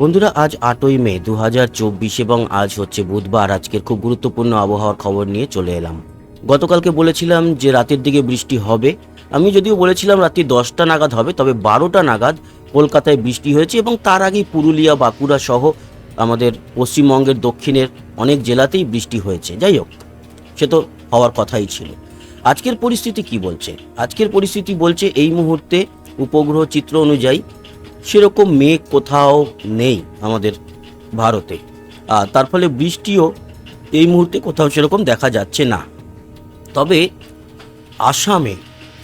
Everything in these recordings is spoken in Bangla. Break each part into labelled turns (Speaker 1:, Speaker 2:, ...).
Speaker 1: বন্ধুরা, আজ আটই মে দু হাজার চব্বিশ এবং আজ হচ্ছে বুধবার। আজকের খুব গুরুত্বপূর্ণ আবহাওয়ার খবর নিয়ে চলে এলাম। গতকালকে বলেছিলাম যে রাতের দিকে বৃষ্টি হবে। আমি যদিও বলেছিলাম রাত্রি দশটা নাগাদ হবে, তবে বারোটা নাগাদ কলকাতায় বৃষ্টি হয়েছে এবং তার আগেই পুরুলিয়া, বাঁকুড়া সহ আমাদের পশ্চিমবঙ্গের দক্ষিণের অনেক জেলাতেই বৃষ্টি হয়েছে। যাই হোক, সে তো হওয়ার কথাই ছিল। আজকের পরিস্থিতি কি বলছে? আজকের পরিস্থিতি বলছে এই মুহূর্তে উপগ্রহ চিত্র অনুযায়ী সেরকম মেঘ কোথাও নেই আমাদের ভারতে। আর তার ফলে বৃষ্টিও এই মুহূর্তে কোথাও সেরকম দেখা যাচ্ছে না। তবে আসামে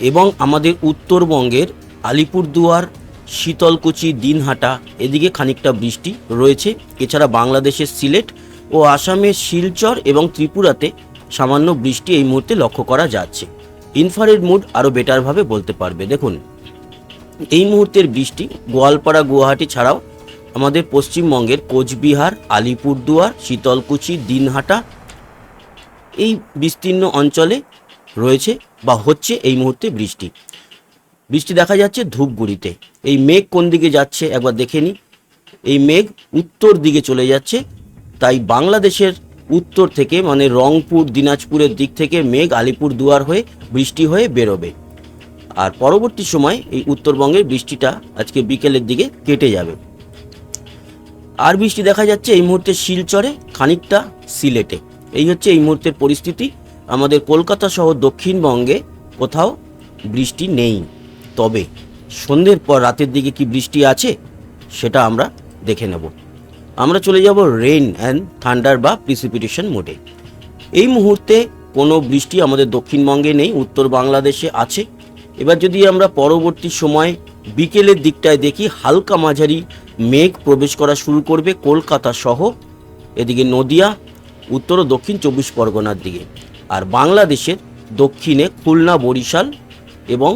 Speaker 1: এবং আমাদের উত্তরবঙ্গের আলিপুরদুয়ার, শীতলকুচি, দিনহাটা এদিকে খানিকটা বৃষ্টি রয়েছে। এছাড়া বাংলাদেশের সিলেট ও আসামের শিলচর এবং ত্রিপুরাতে সামান্য বৃষ্টি এই মুহূর্তে লক্ষ্য করা যাচ্ছে। ইনফারেড মুড আরও বেটারভাবে বলতে পারবে। দেখুন। এই মুহূর্তের বৃষ্টি গোয়ালপাড়া গুয়াহাটি ছাড়াও আমাদের পশ্চিমবঙ্গের কোচবিহার, আলিপুরদুয়ার, শীতলকুচি, দিনহাটা এই বিস্তীর্ণ অঞ্চলে রয়েছে বা হচ্ছে এই মুহূর্তে বৃষ্টি। বৃষ্টি দেখা যাচ্ছে ধূপগুড়িতে। এই মেঘ কোন দিকে যাচ্ছে একবার দেখে নিই। এই মেঘ উত্তর দিকে চলে যাচ্ছে। তাই বাংলাদেশের উত্তর থেকে মানে রংপুর, দিনাজপুরের দিক থেকে মেঘ আলিপুর দুয়ার হয়ে বৃষ্টি হয়ে বেরোবে। আর পরবর্তী সময় এই উত্তরবঙ্গের বৃষ্টিটা আজকে বিকেলের দিকে কেটে যাবে। আর বৃষ্টি দেখা যাচ্ছে এই মুহূর্তে শিলচরে, খানিকটা সিলেটে। এই হচ্ছে এই মুহূর্তের পরিস্থিতি। আমাদের কলকাতা সহ দক্ষিণবঙ্গে কোথাও বৃষ্টি নেই। তবে সন্ধ্যের পর রাতের দিকে কি বৃষ্টি আছে সেটা আমরা দেখে নেব। আমরা চলে যাব রেইন অ্যান্ড থান্ডার বা প্রিসিপিটেশন মোডে এই মুহূর্তে কোনো বৃষ্টি আমাদের দক্ষিণবঙ্গে নেই, উত্তর বাংলাদেশে আছে। এবার যদি আমরা পরবর্তী সময় বিকেলের দিকটায় দেখি, হালকা মাঝারি মেঘ প্রবেশ করা শুরু করবে কলকাতা সহ, এদিকে নদিয়া, উত্তর ও দক্ষিণ চব্বিশ পরগনার দিকে। আর বাংলাদেশের দক্ষিণে খুলনা, বরিশাল এবং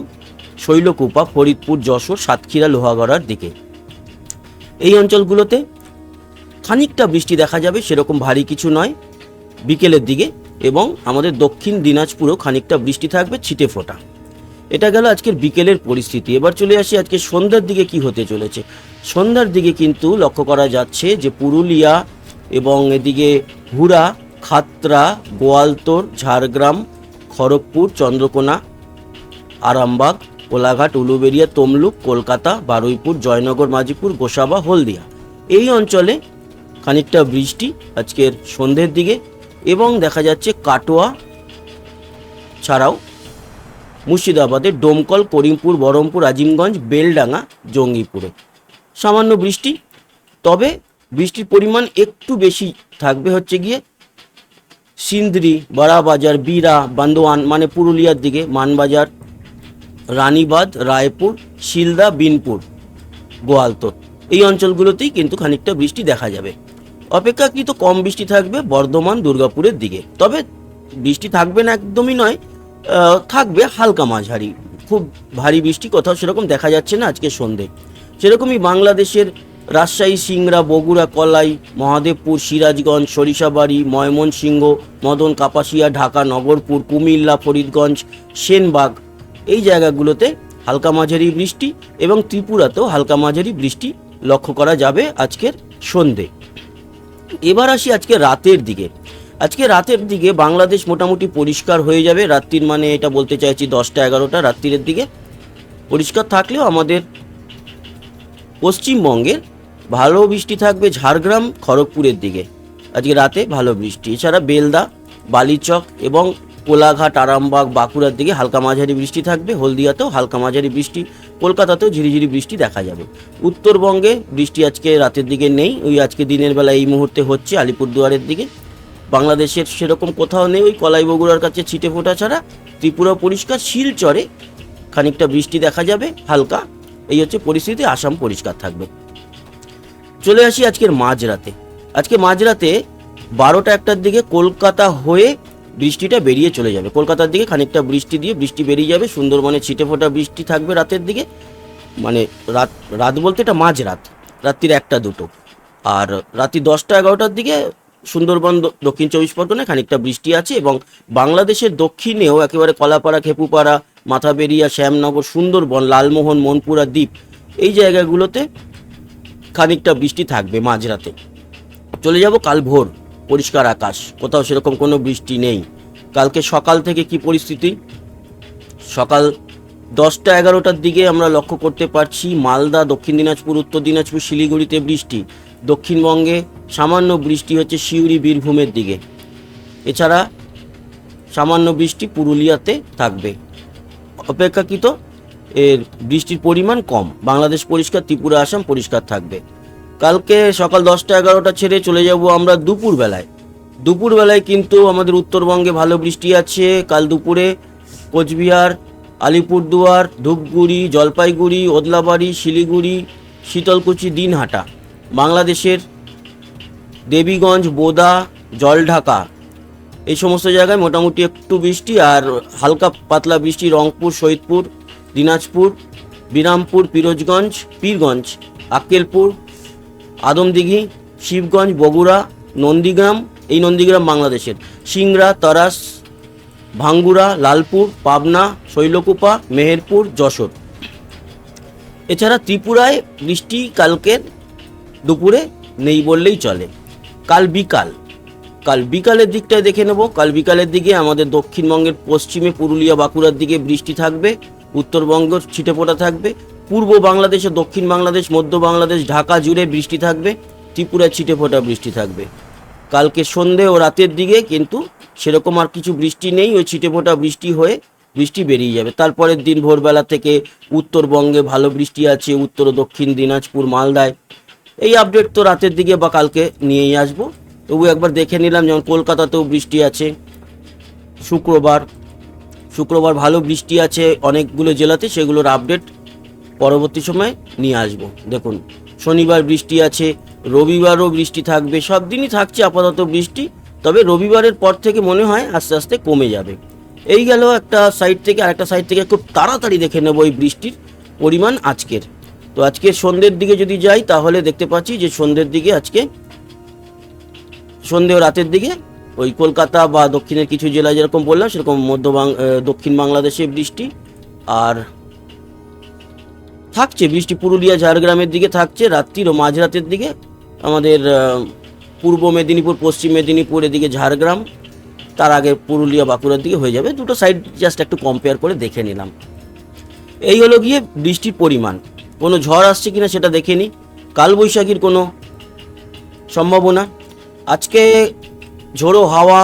Speaker 1: শৈলকুপা, ফরিদপুর, যশোর, সাতক্ষীরা, লোহাগড়ার দিকে। এই অঞ্চলগুলোতে খানিকটা বৃষ্টি দেখা যাবে, সেরকম ভারী কিছু নয় বিকেলের দিকে এবং আমাদের দক্ষিণ দিনাজপুরেও খানিকটা বৃষ্টি থাকবে ছিটে ফোটা। এটা গেল আজকের বিকেলের পরিস্থিতি। এবার চলে আসি আজকে সন্ধ্যার দিকে কি হতে চলেছে। সন্ধ্যার দিকে কিন্তু লক্ষ্য করা যাচ্ছে যে পুরুলিয়া এবং এদিকে হুড়া, খাতরা, গোয়ালতোর, ঝাড়গ্রাম, খড়গপুর, চন্দ্রকোনা, আরামবাগ, কোলাঘাট উলুবেড়িয়া তমলুক, কলকাতা, বারুইপুর, জয়নগর মাঝিপুর গোসাবা, হলদিয়া। এই অঞ্চলে খানিকটা বৃষ্টি আজকের সন্ধ্যের দিকে এবং দেখা যাচ্ছে কাটোয়া ছাড়াও মুর্শিদাবাদের ডোমকল, করিমপুর, বহরমপুর, আজিমগঞ্জ, বেলডাঙ্গা, জঙ্গিপুরে। সামান্য বৃষ্টি, তবে বৃষ্টির পরিমাণ একটু বেশি থাকবে হচ্ছে গিয়ে সিন্দ্রি বাড়াবাজার বিরা, বান্দোয়ান মানে পুরুলিয়ার দিকে, মানবাজার, রানীবাঁধ, রায়পুর, শিলদা, বিনপুর, গোয়ালতোর। এই অঞ্চলগুলোতেই কিন্তু খানিকটা বৃষ্টি দেখা যাবে। অপেক্ষাকৃত কম বৃষ্টি থাকবে বর্ধমান, দুর্গাপুরের দিকে। তবে বৃষ্টি থাকবে না একদমই নয় থাকবে হালকা মাঝারি। খুব ভারী বৃষ্টি, কোথাও সেরকম দেখা যাচ্ছে না আজকে সন্ধে। সেরকমই বাংলাদেশের রাজশাহী, সিংড়া, বগুড়া, কলাই, মহাদেবপুর, সিরাজগঞ্জ, সরিষাবাড়ি, ময়মনসিংহ, মদন, কাপাসিয়া, ঢাকা, নগরপুর, কুমিল্লা, ফরিদগঞ্জ, সেনবাগ এই জায়গাগুলোতে হালকা মাঝারি বৃষ্টি এবং ত্রিপুরাতেও হালকা মাঝারি বৃষ্টি লক্ষ্য করা যাবে আজকের সন্ধে। এবার আসি আজকে রাতের দিকে। আজকে রাতের দিকে বাংলাদেশ মোটামুটি পরিষ্কার হয়ে যাবে। রাত্রির মানে এটা বলতে চাইছি দশটা এগারোটা রাত্রির দিকে। পরিষ্কার থাকলেও আমাদের পশ্চিমবঙ্গের ভালো বৃষ্টি থাকবে ঝাড়গ্রাম, খড়গপুরের দিকে। আজকে রাতে ভালো বৃষ্টি। এছাড়া বেলদা, বালিচক এবং কোলাঘাট, আরামবাগ, বাঁকুড়ার দিকে হালকা মাঝারি বৃষ্টি থাকবে। হলদিয়াতেও হালকা মাঝারি বৃষ্টি, কলকাতাতেও ঝিরিঝিরি বৃষ্টি দেখা যাবে। উত্তরবঙ্গে বৃষ্টি আজকে রাতের দিকে নেই। ওই আজকে দিনের বেলা এই মুহূর্তে হচ্ছে আলিপুরদুয়ারের দিকে। বাংলাদেশের সেরকম কোথাও নেই, ওই কলাই বগুড়ার কাছে ছিটে ফোটা ছাড়া। ত্রিপুরা পরিষ্কার শিলচরে খানিকটা বৃষ্টি দেখা যাবে, হালকা। এই হচ্ছে পরিস্থিতি, আসাম পরিষ্কার থাকবে। চলে আসি আজকের মাঝরাতে। আজকে মাঝরাতে বারোটা একটার দিকে কলকাতা হয়ে বৃষ্টিটা বেরিয়ে চলে যাবে। কলকাতার দিকে খানিকটা বৃষ্টি দিয়ে বৃষ্টি বেরিয়ে যাবে, সুন্দরবনে ছিটে ফোটা বৃষ্টি থাকবে রাতের দিকে। মানে রাত রাত বলতে এটা মাঝরাত, রাত্রির একটা দুটো। আর রাত্রি দশটা এগারোটার দিকে সুন্দরবন দক্ষিণ চব্বিশ পরগনায় খানিকটা বৃষ্টি আছে এবং বাংলাদেশের দক্ষিণেও একেবারে কলাপাড়া, খেপুপাড়া, মাথাবেরিয়া, শ্যামনগর, সুন্দরবন, লালমোহন, মনপুরা দ্বীপ এই জায়গাগুলোতে খানিকটা বৃষ্টি থাকবে মাঝরাতে। চলে যাব কাল ভোর, পরিষ্কার আকাশ, কোথাও সেরকম কোনো বৃষ্টি নেই। কালকে সকাল থেকে কি পরিস্থিতি? সকাল দশটা এগারোটার দিকে আমরা লক্ষ্য করতে পারছি মালদা, দক্ষিণ দিনাজপুর, উত্তর দিনাজপুর, শিলিগুড়িতে বৃষ্টি। দক্ষিণবঙ্গে সামান্য বৃষ্টি হচ্ছে সিউড়ি বীরভূমের দিকে। এছাড়া সামান্য বৃষ্টি পুরুলিয়াতে থাকবে। অপেক্ষাকৃত এর বৃষ্টির পরিমাণ কম। বাংলাদেশ পরিষ্কার, ত্রিপুরা, আসাম পরিষ্কার থাকবে। কালকে সকাল দশটা এগারোটা ছেড়ে চলে যাব আমরা দুপুরবেলায়। দুপুরবেলায় কিন্তু আমাদের উত্তরবঙ্গে ভালো বৃষ্টি আছে। কাল দুপুরে কোচবিহার, আলিপুরদুয়ার, ধূপগুড়ি, জলপাইগুড়ি, ওদলাবাড়ি, শিলিগুড়ি, শীতলকুচি, দিনহাটা। বাংলাদেশের দেবীগঞ্জ, বোদা, জলঢাকা, এই সমস্ত জায়গায় মোটামুটি একটু বৃষ্টি আর হালকা পাতলা বৃষ্টি, রংপুর শহীদপুর দিনাজপুর, বিরামপুর, পিরোজগঞ্জ, পীরগঞ্জ, আক্কেলপুর, আদমদিঘি, শিবগঞ্জ, বগুড়া, নন্দীগ্রাম, এই নন্দীগ্রাম বাংলাদেশের। সিংড়া, তরাস, ভাঙ্গুড়া, লালপুর, পাবনা, শৈলকুপা, মেহেরপুর, যশোর। এছাড়া ত্রিপুরায় বৃষ্টি কালকের দুপুরে নেই বললেই চলে। কাল বিকাল। কাল বিকালের দিকটায় দেখে নেব। কাল বিকালের দিকে আমাদের দক্ষিণবঙ্গের পশ্চিমে পুরুলিয়া বাঁকুড়ার দিকে বৃষ্টি থাকবে, উত্তরবঙ্গ ছিটেফোঁটা থাকবে, পূর্ব বাংলাদেশ ও দক্ষিণ বাংলাদেশ, মধ্য বাংলাদেশ, ঢাকা জুড়ে বৃষ্টি থাকবে ত্রিপুরায় ছিটেফোঁটা বৃষ্টি থাকবে। কালকে সন্ধে ও রাতের দিকে কিন্তু সেরকম আর কিছু বৃষ্টি নেই, ওই ছিটেফোঁটা বৃষ্টি হয়ে বৃষ্টি বেরিয়ে যাবে। তারপরের দিন ভোরবেলা থেকে উত্তরবঙ্গে ভালো বৃষ্টি আছে, উত্তর ও দক্ষিণ দিনাজপুর, মালদায় এই আপডেট তো রাতের দিকে বা কালকে নিয়েই আসব। তবু একবার দেখে নিলাম যেমন কলকাতাতেও বৃষ্টি আছে, শুক্রবার শুক্রবার ভালো বৃষ্টি আছে অনেকগুলো জেলাতে, সেগুলোর আপডেট পরবর্তী সময় নিয়ে আসব। দেখুন, শনিবার বৃষ্টি আছে, রবিবারও বৃষ্টি থাকবে, সব দিনই থাকছে আপাতত বৃষ্টি, তবে রবিবারের পর থেকে মনে হয় আস্তে আস্তে কমে যাবে। এই গেল একটা সাইড থেকে, আরেকটা সাইড থেকে খুব তাড়াতাড়ি দেখে নেব এই বৃষ্টির পরিমাণ আজকের। তো আজকে সন্ধ্যের দিকে যদি যাই, তাহলে দেখতে পাচ্ছি যে সন্ধ্যের দিকে আজকে সন্ধে ও রাতের দিকে ওই কলকাতা বা দক্ষিণের কিছু জেলা যেরকম বললাম, সেরকম মধ্য দক্ষিণ বাংলাদেশে বৃষ্টি আর থাকছে বৃষ্টি। পুরুলিয়া, ঝাড়গ্রামের দিকে থাকছে, রাত্রির ও মাঝরাতের দিকে আমাদের পূর্ব মেদিনীপুর, পশ্চিম মেদিনীপুর, এদিকে ঝাড়গ্রাম, তার আগে পুরুলিয়া, বাঁকুড়ার দিকে হয়ে যাবে। দুটো সাইড জাস্ট একটু কম্পেয়ার করে দেখে নিলাম। এই হলো গিয়ে বৃষ্টির পরিমাণ। কোনো ঝড় আসছে কিনা সেটা দেখে নিই কালবৈশাখীর কোনো সম্ভাবনা। আজকে ঝোড়ো হাওয়া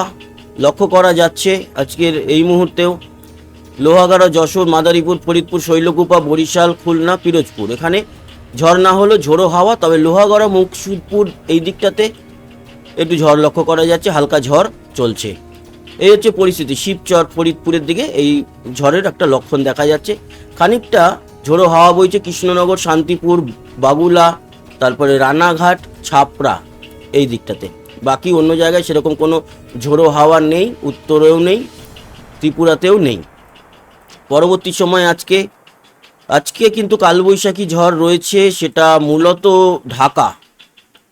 Speaker 1: লক্ষ্য করা যাচ্ছে আজকের এই মুহূর্তেও। লোহাগাড়া, যশোর, মাদারীপুর, ফরিদপুর, শৈলকুপা, বরিশাল, খুলনা, পিরোজপুর। এখানে ঝড় না হলো ঝোড়ো হাওয়া, তবে লোহাগড়া মুকসুদপুর এই দিকটাতে একটু ঝড় লক্ষ্য করা যাচ্ছে, হালকা ঝড় চলছে। এই হচ্ছে পরিস্থিতি। শিবচর, ফরিদপুরের দিকে এই ঝড়ের একটা লক্ষণ দেখা যাচ্ছে। খানিকটা ঝোড়ো হাওয়া বইছে কৃষ্ণনগর, শান্তিপুর, বাগুলা, তারপরে রানাঘাট, ছাপড়া এই দিকটাতে। বাকি অন্য জায়গায় সেরকম কোনো ঝোড়ো হাওয়া নেই, উত্তরেও নেই, ত্রিপুরাতেও নেই। পরবর্তী সময় আজকে আজকে কিন্তু কালবৈশাখী ঝড় রয়েছে, সেটা মূলত ঢাকা।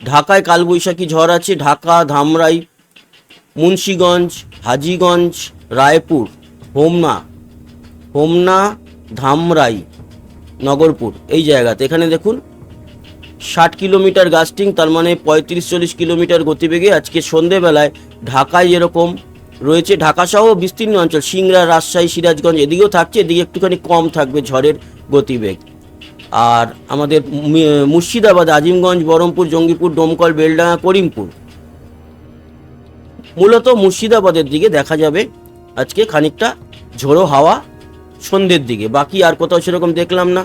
Speaker 1: ঢাকায় কালবৈশাখী ঝড় আছে, ঢাকা, ধামরাই, মুন্সীগঞ্জ, হাজিগঞ্জ, রায়পুর, হোমনা হোমনা, ধামরাই। নগরপুর, এই জায়গাতে। এখানে দেখুন, ষাট কিলোমিটার গাস্টিং, তার মানে পঁয়ত্রিশ চল্লিশ কিলোমিটার গতিবেগে আজকে সন্ধেবেলায় ঢাকায় যেরকম রয়েছে ঢাকা সহ বিস্তীর্ণ অঞ্চল, সিংড়া, রাজশাহী, সিরাজগঞ্জ, এদিকেও থাকছে, এদিকে একটুখানি কম থাকবে ঝড়ের গতিবেগ। আর আমাদের মুর্শিদাবাদ, আজিমগঞ্জ বহরমপুর জঙ্গিপুর, ডোমকল, বেলডাঙ্গা, করিমপুর। মূলত মুর্শিদাবাদের দিকে দেখা যাবে আজকে খানিকটা ঝোড়ো হাওয়া সন্ধ্যের দিকে। বাকি আর কোথাও সেরকম দেখলাম না।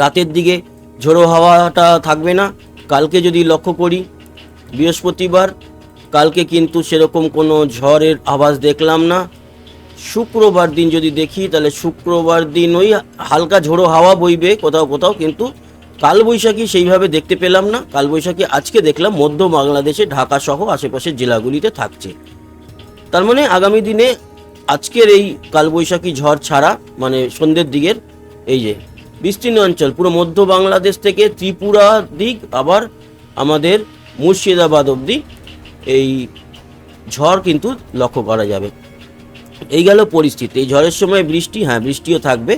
Speaker 1: রাতের দিকে ঝোড়ো হাওয়াটা থাকবে না। কালকে যদি লক্ষ্য করি, বৃহস্পতিবার, কালকে কিন্তু সেরকম কোনো ঝড়ের আভাস দেখলাম না। শুক্রবার দিন যদি দেখি, তাহলে শুক্রবার দিন ওই হালকা ঝোড়ো হাওয়া বইবে কোথাও কোথাও, কিন্তু কালবৈশাখী সেইভাবে দেখতে পেলাম না। কালবৈশাখী আজকে দেখলাম মধ্য বাংলাদেশে, ঢাকা সহ আশেপাশের জেলাগুলিতে থাকছে। তার মানে আগামী দিনে আজকের এই কালবৈশাখী ঝড় ছাড়া মানে সন্ধ্যের দিকের, এই যে বিস্তীর্ণ অঞ্চল, পুরো মধ্য বাংলাদেশ থেকে ত্রিপুরা দিক, আবার আমাদের মুর্শিদাবাদ অবধি এই ঝড় কিন্তু লক্ষ্য করা যাবে। এই গেল পরিস্থিতি। এই ঝড়ের সময় বৃষ্টি হ্যাঁ বৃষ্টিও থাকবে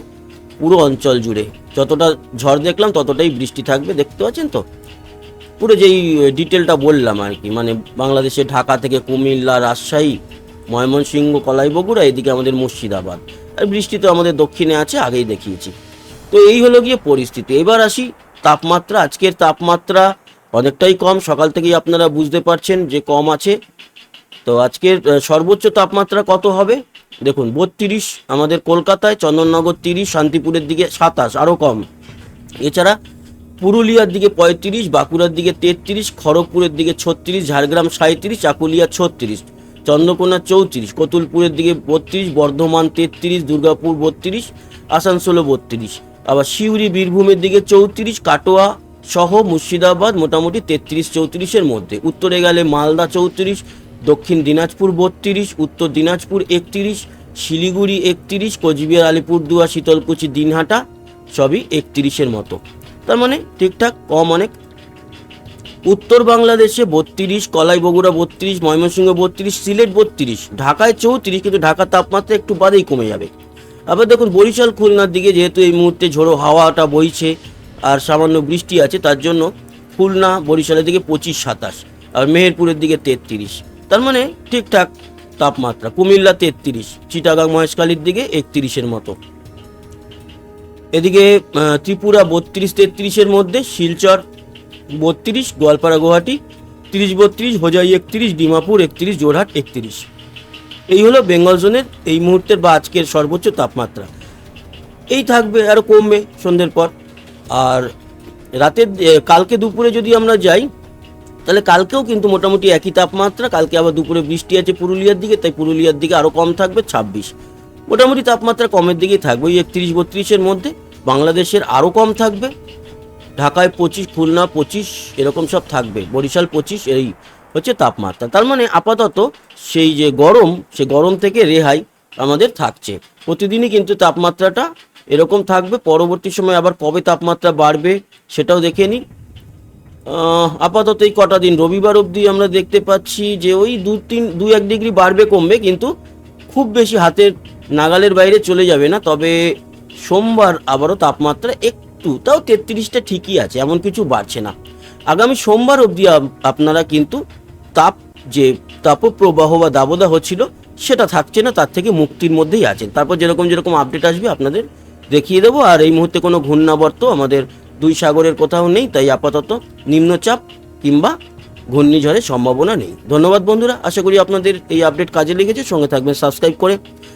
Speaker 1: পুরো অঞ্চল জুড়ে। যতটা ঝড় দেখলাম, ততটাই বৃষ্টি থাকবে, দেখতে পাচ্ছেন তো? পুরো যেই ডিটেলটা বললাম আর কি মানে বাংলাদেশে ঢাকা থেকে কুমিল্লা, রাজশাহী ময়মনসিংহ কলাই বগুড়া এদিকে আমাদের মুর্শিদাবাদ। আর বৃষ্টি তো আমাদের দক্ষিণে আছে, আগেই দেখিয়েছি। তো এই হলো গিয়ে পরিস্থিতি। এবার আসি তাপমাত্রা। আজকের তাপমাত্রা অনেকটাই কম, সকাল থেকেই আপনারা বুঝতে পারছেন যে কম আছে। তো আজকের সর্বোচ্চ তাপমাত্রা কত হবে? দেখুন, বত্রিশ আমাদের কলকাতায়, চন্দননগর তিরিশ, শান্তিপুরের দিকে সাতাশ, আরও কম। এছাড়া পুরুলিয়ার দিকে পঁয়ত্রিশ, বাঁকুড়ার দিকে তেত্রিশ, খড়গপুরের দিকে ছত্রিশ, ঝাড়গ্রাম সাঁত্রিশ চাকুলিয়া ছত্রিশ। চন্দ্রকোনা চৌত্রিশ, কতুলপুরের দিকে বত্রিশ, বর্ধমান তেত্রিশ, দুর্গাপুর বত্রিশ, আসানসোলও বত্রিশ। আবার সিউড়ি, বীরভূমের দিকে চৌত্রিশ, কাটোয়া সহ মুর্শিদাবাদ মোটামুটি তেত্রিশ চৌত্রিশের মধ্যে। উত্তরে গেলে মালদা চৌত্রিশ, দক্ষিণ দিনাজপুর বত্রিশ, উত্তর দিনাজপুর একত্রিশ, শিলিগুড়ি একত্রিশ, কোচবিহার, আলিপুরদুয়ার, শীতলকুচি, দিনহাটা সবই একত্রিশের মতো। তার মানে ঠিকঠাক কম অনেক উত্তর বাংলাদেশে বত্রিশ কলাই বগুড়া বত্রিশ, ময়মনসিংহ বত্রিশ, সিলেট বত্রিশ, ঢাকায় চৌত্রিশ, কিন্তু ঢাকার তাপমাত্রা একটু বাদেই কমে যাবে। আবার দেখুন, বরিশাল, খুলনার দিকে যেহেতু এই মুহূর্তে ঝোড়ো হাওয়াটা বইছে আর সামান্য বৃষ্টি আছে, তার জন্য খুলনা, বরিশালের দিকে পঁচিশ, সাতাশ, আর মেহেরপুরের দিকে তেত্রিশ। তার মানে ঠিকঠাক তাপমাত্রা। কুমিল্লা তেত্রিশ, চিটাগাং, মহেশখালীর দিকে একত্রিশের মতো। এদিকে ত্রিপুরা বত্রিশ, তেত্রিশের মধ্যে, শিলচর বত্রিশ, গোয়ালপাড়া গুয়াহাটি, তিরিশ বত্রিশ, হোজাই একত্রিশ, ডিমাপুর একত্রিশ জোরহাট একত্রিশ। এই হলো বেঙ্গল জোনের এই মুহূর্তের বা আজকের সর্বোচ্চ তাপমাত্রা। এই থাকবে আরও কমবে সন্ধ্যের পর। আর রাতের কালকে দুপুরে যদি আমরা যাই, তাহলে কালকেও কিন্তু মোটামুটি একই তাপমাত্রা। কালকে আবার দুপুরে বৃষ্টি আছে পুরুলিয়ার দিকে, তাই পুরুলিয়ার দিকে আরও কম থাকবে, ছাব্বিশ। মোটামুটি তাপমাত্রা কমের দিকেই থাকবে, ওই একত্রিশ বত্রিশের মধ্যে। বাংলাদেশের আরও কম থাকবে। ঢাকায় পঁচিশ, খুলনা পঁচিশ, এরকম সব থাকবে। বরিশাল পঁচিশ, এই হচ্ছে তাপমাত্রা। তার মানে আপাতত সেই যে গরম সে গরম থেকে রেহাই আমাদের থাকছে। প্রতিদিনই কিন্তু তাপমাত্রাটা এরকম থাকবে। পরবর্তী সময় আবার কবে তাপমাত্রা বাড়বে সেটাও দেখে নিই। আপাতত এই কটা দিন, রবিবার অবধি আমরা দেখতে পাচ্ছি যে ওই দু তিন, দু এক ডিগ্রি বাড়বে, কমবে, কিন্তু খুব বেশি হাতের নাগালের বাইরে চলে যাবে না। তবে সোমবার আবারও তাপমাত্রা একটু তাও তেত্রিশটা ঠিকই আছে, এমন কিছু বাড়ছে না। আগামী সোমবার অবধি আপনারা কিন্তু তাপ যে তাপপ্রবাহ বা দাবদাহ হচ্ছিল সেটা থাকছে না, তার থেকে মুক্তির মধ্যেই আছেন। তারপর যেরকম যেরকম আপডেট আসবে, আপনাদের দেখিয়ে দেবো। আর এই মুহূর্তে কোনো ঘূর্ণাবর্ত, আমাদের দুই সাগরের কোথাও নেই, তাই আপাতত নিম্নচাপ কিংবা ঘূর্ণিঝড়ের সম্ভাবনা নেই। ধন্যবাদ বন্ধুরা, আশা করি আপনাদের এই আপডেট কাজে লেগেছে। সঙ্গে থাকবেন, সাবস্ক্রাইব করে